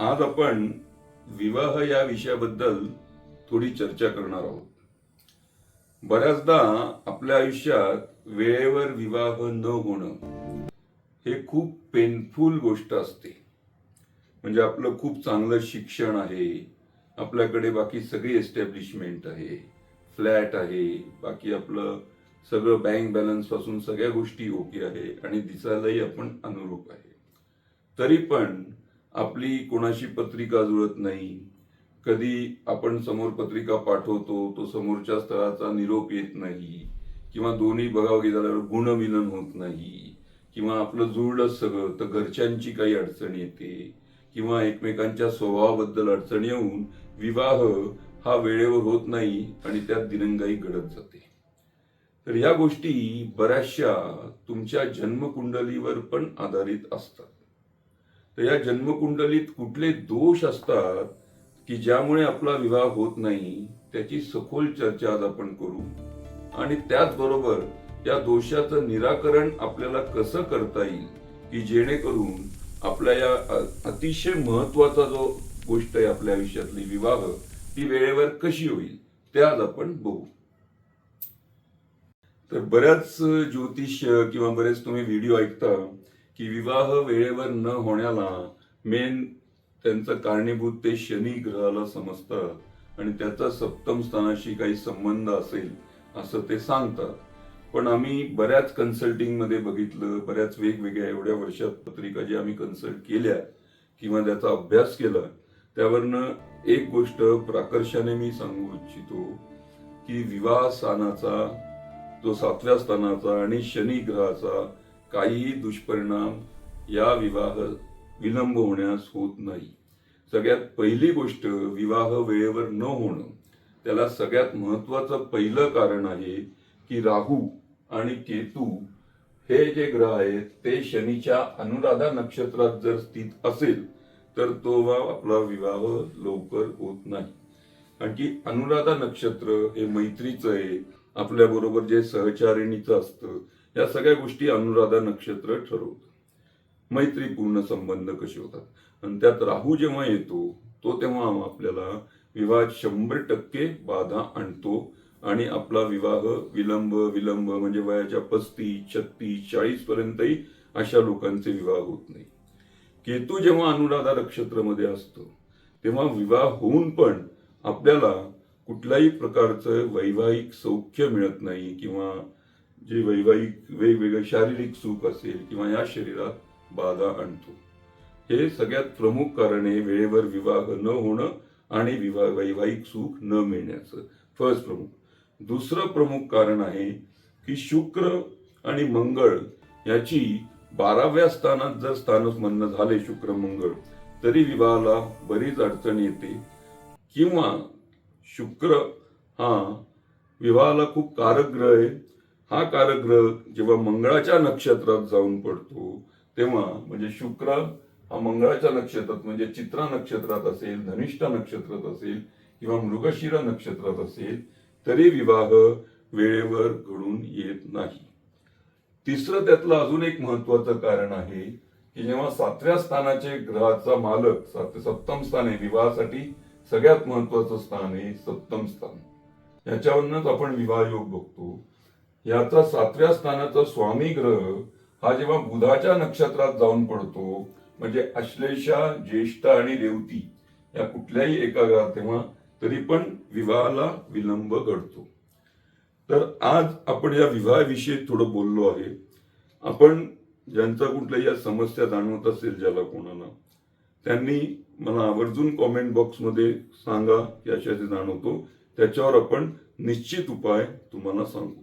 आज आपण विवाह या विषयाबद्दल थोडी चर्चा करणार आहोत. बऱ्याचदा आपल्या आयुष्यात वेळेवर विवाह न होणं हे खूप पेनफुल गोष्ट असते. म्हणजे आपलं खूप चांगलं शिक्षण आहे आपल्याकडे बाकी सगळी एस्टॅब्लिशमेंट आहे फ्लॅट आहे बाकी आपलं सगळं बँक बॅलन्सपासून सगळ्या गोष्टी ओके आहे आणि दिसायलाही आपण अनुरूप आहे. तरी पण आपली कोणाशी पत्रिका जुळत नाही. कधी आपण समोर पत्रिका पाठवतो तो समोरच्या स्थळाचा निरोप येत नाही. किंवा दोन्ही बघावगी झाल्यावर गुणमिलन होत नाही. किंवा आपलं जुळलं सगळं तर घरच्यांची काही अडचण येते. किंवा एकमेकांच्या स्वभावाबद्दल अडचण येऊन विवाह हा वेळेवर होत नाही आणि त्यात दिनंगाई घडत जाते. तर या गोष्टी बऱ्याचशा तुमच्या जन्मकुंडलीवर पण आधारित असतात. तर या जन्मकुंडलीत कुठले दोष असतात की ज्यामुळे आपला विवाह होत नाही त्याची सखोल चर्चा आज आपण करू. आणि त्याचबरोबर या दोषाचं निराकरण आपल्याला कसं करता येईल की जेणेकरून आपल्या या अतिशय महत्त्वाचा जो गोष्ट आहे आपल्या आयुष्यातली विवाह ती वेळेवर कशी होईल ते आज आपण बघू. तर बऱ्याच ज्योतिष्य किंवा बरेच तुम्ही व्हिडिओ ऐकता की विवाह वेळेवर न होण्याला मेन त्यांचं कारणीभूत ते शनी ग्रहाला समजतात आणि त्याचा सप्तम स्थानाशी काही संबंध असेल असं ते सांगतात. पण आम्ही बऱ्याच कन्सल्टिंगमध्ये बघितलं बऱ्याच वेगवेगळ्या एवढ्या वर्षात पत्रिका ज्या आम्ही कन्सल्ट केल्या किंवा त्याचा अभ्यास केला त्यावरनं एक गोष्ट प्राकर्षाने मी सांगू इच्छितो की विवाह स्थानाचा जो सातव्या स्थानाचा आणि शनी ग्रहाचा काहीही दुष्परिणाम या विवाह विलंब होण्यास होत नाही. सगळ्यात पहिली गोष्ट विवाह वेळेवर न होणं. त्याला सगळ्यात महत्वाचं पहिलं कारण आहे की राहू आणि केतू हे जे ग्रह आहेत ते शनीच्या अनुराधा नक्षत्रात जर स्थित असेल तर तो वा आपला विवाह लवकर होत नाही. कारण की अनुराधा नक्षत्र हे मैत्रीचं आहे. आपल्या बरोबर जे सहचारिणीचं असतं या सगळ्या गोष्टी अनुराधा नक्षत्र ठरवतं मैत्रीपूर्ण संबंध कसे होतात? आणि त्यात राहू जेव्हा येतो तो तेव्हा आपल्याला विवाहात शंभर टक्के बाधा आणतो आणि आपला विवाह विलंब विलंब म्हणजे वयाच्या पस्तीस छत्तीस चाळीस पर्यंतही अशा लोकांचे विवाह होत नाही. केतू जेव्हा अनुराधा नक्षत्रामध्ये असतो तेव्हा विवाह होऊन पण आपल्याला कुठल्याही प्रकारचं वैवाहिक सौख्य मिळत नाही किंवा जे वैवाहिक वेगवेगळे शारीरिक सुख असेल किंवा या शरीरात बाधा आणतो. हे सगळ्यात प्रमुख कारण आहे वेळेवर विवाह न होणं आणि विवाह वैवाहिक सुख न मिळण्याचं. फर्स्ट प्रमुख. दुसरं प्रमुख कारण आहे की शुक्र आणि मंगळ याची बाराव्या स्थानात जर स्थानस्मन्न झाले शुक्र मंगळ तरी विवाहाला बरीच अडचण येते. किंवा शुक्र हा विवाहाला खूप कारक ग्रह आहे. हा कारग्रह जेव्हा मंगळाच्या नक्षत्रात जाऊन पडतो तेव्हा म्हणजे शुक्र हा मंगळाच्या नक्षत्रात म्हणजे चित्रा नक्षत्रात असेल धनिष्ठा नक्षत्रात असेल किंवा मृगशिरा नक्षत्रात असेल तरी विवाह वेळेवर घडून येत नाही. तिसरं त्यातलं अजून एक महत्वाचं कारण आहे की जेव्हा सातव्या स्थानाचे ग्रहाचा मालक सात सप्तम स्थान आहे विवाहासाठी सगळ्यात महत्वाचं स्थान आहे सप्तम स्थान. याच्यावरूनच आपण विवाह योग बघतो. याचा सातव्या स्थानाचा स्वामी ग्रह हा जेव्हा बुधाच्या नक्षत्रात जाऊन पडतो म्हणजे अश्लेषा ज्येष्ठ आणि रेवती या कुठल्याही एका ग्रहात तेव्हा तरी पण विवाहाला विलंब घडतो. तर आज आपण या विवाहाविषयी थोडं बोललो आहे. आपण ज्यांचा कुठल्या या समस्या जाणवत असेल ज्याला कोणाला त्यांनी मला आवर्जून कॉमेंट बॉक्समध्ये सांगा की अशा ते जाणवतो. त्याच्यावर आपण निश्चित उपाय तुम्हाला सांगू.